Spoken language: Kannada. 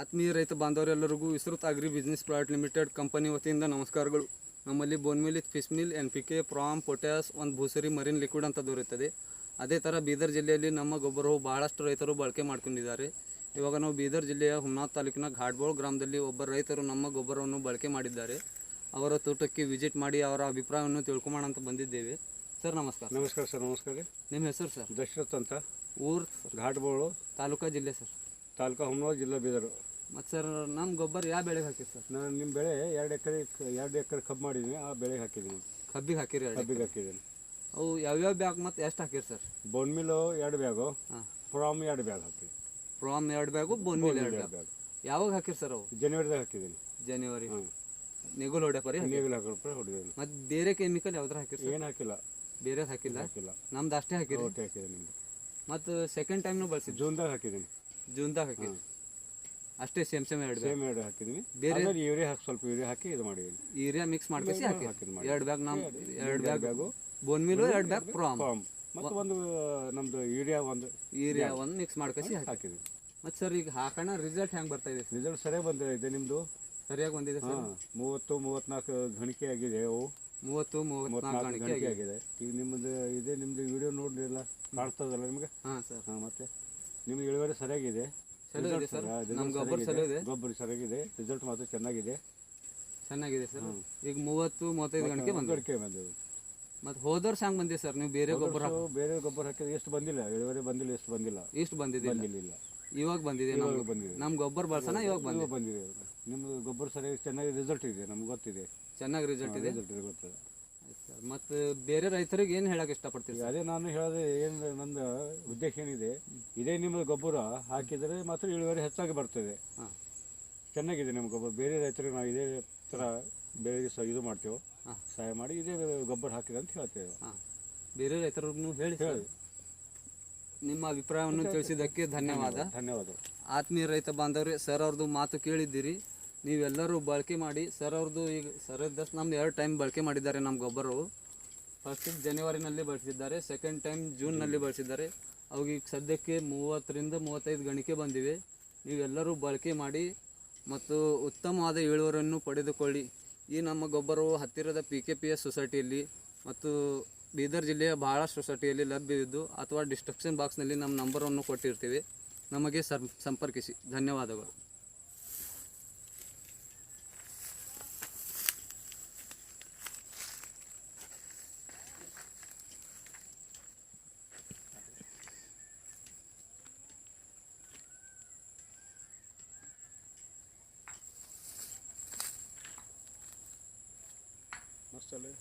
ಆತ್ಮೀಯ ರೈತ ಬಾಂಧವರೆಲ್ಲರಿಗೂ ವಿಸ್ತೃತ agri business product limited company ವತಿಯಿಂದ ನಮಸ್ಕಾರಗಳು. ನಮ್ಮಲ್ಲಿ bone meal fish meal N P K PROM potash ಒಂದು ಭೂಸರಿ ಮರಿನ್ ಲಿಕ್ವಿಡ್ ಅಂತ ದೊರೆಯುತ್ತದೆ. ಅದೇ ಥರ ಬೀದರ್ ಜಿಲ್ಲೆಯಲ್ಲಿ ನಮ್ಮ ಗೊಬ್ಬರವು ಬಹಳಷ್ಟು ರೈತರು ಬಳಕೆ ಮಾಡ್ಕೊಂಡಿದ್ದಾರೆ. ಇವಾಗ ನಾವು ಬೀದರ್ ಜಿಲ್ಲೆಯ ಹುಮ್ನಾಥ್ ತಾಲೂಕಿನ ಘಾಟ್ಬೋಳ್ ಗ್ರಾಮದಲ್ಲಿ ಒಬ್ಬ ರೈತರು ನಮ್ಮ ಗೊಬ್ಬರವನ್ನು ಬಳಕೆ ಮಾಡಿದ್ದಾರೆ. ಅವರ ತೋಟಕ್ಕೆ ವಿಸಿಟ್ ಮಾಡಿ ಅವರ ಅಭಿಪ್ರಾಯವನ್ನು ತಿಳ್ಕೊಂಬೋಣ ಅಂತ ಬಂದಿದ್ದೇವೆ. ಸರ್ ನಮಸ್ಕಾರ. ನಮಸ್ಕಾರ ಸರ್ ನಮಸ್ಕಾರ. ನಿಮ್ಮ ಹೆಸರು ಸರ್? ದಶರಥ್ ಅಂತ. ಊರು? ಘಾಟ್ಬೋಳು. ತಾಲೂಕಾ ಜಿಲ್ಲೆ ಸರ್. ತಾಲೂಕು ಹುಮ್ನಾಬಾದ್ ಜಿಲ್ಲಾ ಬೀದರು. ಮತ್ತು ಸರ್ ನಮ್ಮ ಗೊಬ್ಬರ ಯಾವ ಬೆಳೆಗೆ ಹಾಕಿರಿ ಸರ್? ನಾನು ನಿಮ್ಮ ಬೆಳೆ ಎರಡು ಎಕರೆ ಎರಡು ಎಕರೆ ಕಬ್ಬು ಮಾಡಿದ್ದೀನಿ ಆ ಬೆಳೆಗೆ ಹಾಕಿದ್ದೀನಿ ಕಬ್ಬಿಗೆ ಹಾಕಿರಿ ಕಬ್ಬಿಗೆ ಹಾಕಿದ್ದೀನಿ ಅವು ಯಾವ್ಯಾವ ಬ್ಯಾಗ್ ಮತ್ತು ಎಷ್ಟು ಹಾಕಿರಿ ಸರ್? ಬೋನ್ ಮಿಲ್ಲು ಎರಡು ಬ್ಯಾಗು ಹಾಂ. ಪ್ರಾಮ್ ಎರಡು ಬ್ಯಾಗ್ ಹಾಕಿ ಪ್ರಾಮ್ ಎರಡು ಬ್ಯಾಗು ಬೋನ್ ಮಿಲ್ ಎರಡು ಬ್ಯಾಗ್. ಯಾವಾಗ ಹಾಕಿರಿ ಸರ್ ಅವು? ಜನವರಿದಾಗ ಹಾಕಿದ್ದೀನಿ ಜನವರಿ ನೆಗುಲ್ ಹೊಡ್ಯಾಪರಿ ನೀವಿಲ್ಲ ಹಾಕಿ ರೂಪಾಯಿ ಹೊಡೆದಿದ್ದೀನಿ ಮತ್ತು ಬೇರೆ ಕೆಮಿಕಲ್ ಯಾವ್ದಾರ ಹಾಕಿರಿ ಏನು ಹಾಕಿಲ್ಲ. ಬೇರೆ ಹಾಕಿಲ್ಲ? ಹಾಕಿಲ್ಲ. ನಮ್ದು ಅಷ್ಟೇ ಹಾಕಿರಿ? ಹಾಕಿದೀನಿ ಹಾಕಿದ್ದೀನಿ ನಿಮ್ದು. ಮತ್ತು ಸೆಕೆಂಡ್ ಟೈಮ್ನು ಬಳಸಿ ಜೂನ್ದಾಗ ಹಾಕಿದ್ದೀನಿ ಜೂನ್ದಾಗ ಹಾಕಿದ್ವಿ. ಅಷ್ಟೇ ಸೇಮ್ ಸೇಮ್ ಎರಡು ಸೇಮ್ ಎರಡು ಹಾಕಿದ್ವಿ. ಬೇರೆ- ಯೂರಿಯಾ ಹಾಕಿ ಸ್ವಲ್ಪ ಯೂರಿಯಾ ಹಾಕಿ ಇದು ಮಾಡಿ ಯೂರಿಯಾ ಮಿಕ್ಸ್ ಮಾಡ್ಕೇಸಿ ಹಾಕಿ. ಎರಡು ಬ್ಯಾಗ್ ನಮ್ಮ ಎರಡು ಬ್ಯಾಗ್. ಬ್ಯಾಗು ಬೋನ್ ಮಿಲ್ ಎರಡು ಬ್ಯಾಗ್ ಪ್ರಾಮ್ ಮತ್ತು ಒಂದು ನಮ್ದು ಯೂರಿಯಾ ಒಂದು ಯೂರಿಯಾ ಒಂದು ಮಿಕ್ಸ್ ಮಾಡ್ಕೇಸಿ ಹಾಕಿ ಹಾಕಿದ್ದೀನಿ ಮತ್ತು ಸರ್ ಈಗ ಹಾಕೋಣ ರಿಸಲ್ಟ್ ಹೆಂಗೆ ಬರ್ತಾ ಇದೆ? ರಿಸಲ್ಟ್ ಸರಿಯಾಗಿ ಬಂದಿದೆ ನಿಮ್ಮದು ಸರಿಯಾಗಿ ಬಂದಿದೆ ಸರ್ ಮೂವತ್ತು ಮೂವತ್ನಾಲ್ಕು ಗಣಿಕೆ ಆಗಿದೆ ಅವು ಮೂವತ್ತು ಮೂವತ್ನಾಲ್ಕು ಗಣಿಕೆ ಆಗಿದೆ. ಈಗ ನಿಮ್ಮದು ಇದೆ ನಿಮ್ಮದು ವಿಡಿಯೋ ನೋಡಿರಲ್ಲ ಕಾಣಿಸ್ತದಲ್ಲ ನಿಮಗೆ? ಹಾಂ ಸರ್ ಹಾಂ ಮತ್ತೆ? ನಿಮ್ಗೆ ಇಳುವರಿ ಸರಿಯಾಗಿದೆ. ಚಲೋ ಇದೆ ಸರ್. ನಮ್ಮ ಗೊಬ್ಬರ ಸರಿಯಾಗಿದೆ. ಚಲೋ ಇದೆ ಗೊಬ್ಬರ ಸರಿಯಾಗಿದೆ. ರಿಸಲ್ಟ್ ಮಾತ್ರ ಚೆನ್ನಾಗಿದೆ. ಚೆನ್ನಾಗಿದೆ ಸರ್. ಈಗ ಮೂವತ್ತು ಮೂವತ್ತೈದು ಗಂಟೆ ಬಂದು ಮತ್ತೆ ಬಂದವು ಮತ್ತು ಹೋದ ವರ್ಷ ಹಂಗೆ ಬಂದಿದೆ ಸರ್. ನೀವು ಬೇರೆ ಗೊಬ್ಬರ ಬೇರೆ ಗೊಬ್ಬರ ಹಾಕಿದ್ರೆ ಎಷ್ಟು ಬಂದಿಲ್ಲ. ಇಳುವರಿ ಬಂದಿಲ್ಲ ಎಷ್ಟು ಬಂದಿಲ್ಲ. ಇಷ್ಟು ಬಂದಿದೆ ಬಂದಿಲ್ಲ ಇವಾಗ ಬಂದಿದೆ ಇವಾಗ ನಮ್ಗೆ ಬಂದಿದೆ. ನಮ್ಮ ಗೊಬ್ಬರ ಬಳಸೋಣ ಇವಾಗ ಬಂದಿದೆ ಇವಾಗ ಬಂದಿದೆ. ನಿಮ್ಮದು ಗೊಬ್ಬರ ಸರಿಯಾಗಿ ಚೆನ್ನಾಗಿ ರಿಸಲ್ಟ್ ಇದೆ. ನಮ್ಗೆ ಗೊತ್ತಿದೆ. ಚೆನ್ನಾಗಿ ರಿಸಲ್ಟ್ ಇದೆ. ರಿಸಲ್ಟ್ ಇದೆ ಗೊತ್ತಿದೆ. ಮತ್ತು ಬೇರೆ ರೈತರಿಗೆ ಏನು ಹೇಳಕ್ ಇಷ್ಟಪಡ್ತೀರಿ ಅದೇ ನಾನು ಹೇಳೋದು ಏನು ನನ್ನ ಉದ್ದೇಶ ಏನಿದೆ ಇದೇ ನಿಮ್ಮ ಗೊಬ್ಬರ ಹಾಕಿದ್ರೆ ಮಾತ್ರ ಇಳುವರಿ ಹೆಚ್ಚಾಗಿ ಬರ್ತದೆ. ಚೆನ್ನಾಗಿದೆ ನಿಮ್ಮ ಗೊಬ್ಬರ. ಬೇರೆ ರೈತರಿಗೆ ನಾವು ಇದೇ ತರ ಬೆಳೆಗೆ ಸಹ ಇದು ಮಾಡ್ತೇವೆ. ಸಹಾಯ ಮಾಡಿ ಇದೇ ಗೊಬ್ಬರ ಹಾಕಿದೆ ಅಂತ ಹೇಳ್ತೇವೆ. ಬೇರೆ ರೈತರಿಗೂ ಹೇಳಿ ಹೇಳಿ. ನಿಮ್ಮ ಅಭಿಪ್ರಾಯವನ್ನು ತಿಳಿಸಿದ್ದಕ್ಕೆ ಧನ್ಯವಾದ. ಧನ್ಯವಾದ. ಆತ್ಮೀಯ ರೈತ ಬಾಂಧವ್ರೆ ಸರ್ ಅವ್ರದ್ದು ಮಾತು ಕೇಳಿದ್ದೀರಿ. ನೀವೆಲ್ಲರೂ ಬಳಕೆ ಮಾಡಿ, ಸರ್ ಅವ್ರದ್ದು ಈಗ, ಸರ್ ಇದ್ದಷ್ಟು ನಮ್ದು ಎರಡು ಟೈಮ್ ಬಳಕೆ ಮಾಡಿದ್ದಾರೆ ನಮ್ಮ ಗೊಬ್ಬರವು. ಫಸ್ಟ್ ಜನವರಿನಲ್ಲಿ ಬಳಸಿದ್ದಾರೆ ಸೆಕೆಂಡ್ ಟೈಮ್ ಜೂನ್ನಲ್ಲಿ ಬಳಸಿದ್ದಾರೆ. ಈಗ ಸದ್ಯಕ್ಕೆ ಮೂವತ್ತರಿಂದ ಮೂವತ್ತೈದು ಗಣಿಕೆ ಬಂದಿವೆ. ನೀವೆಲ್ಲರೂ ಬಳಕೆ ಮಾಡಿ ಮತ್ತು ಉತ್ತಮವಾದ ಇಳುವರಿಯನ್ನು ಪಡೆದುಕೊಳ್ಳಿ. ಈ ನಮ್ಮ ಗೊಬ್ಬರವು ಹತ್ತಿರದ ಪಿ ಕೆ ಪಿ ಎಸ್ ಸೊಸೈಟಿಯಲ್ಲಿ ಮತ್ತು ಬೀದರ್ ಜಿಲ್ಲೆಯ ಬಹಳಷ್ಟು ಸೊಸೈಟಿಯಲ್ಲಿ ಲಭ್ಯವಿದ್ದು ಅಥವಾ ಡಿಸ್ಕ್ರಿಪ್ಷನ್ ಬಾಕ್ಸ್ನಲ್ಲಿ ನಮ್ಮ ನಂಬರನ್ನು ಕೊಟ್ಟಿರ್ತೀವಿ. ನಮಗೆ ಸಂಪರ್ಕಿಸಿ. ಧನ್ಯವಾದಗಳು. मस्त चालू eh?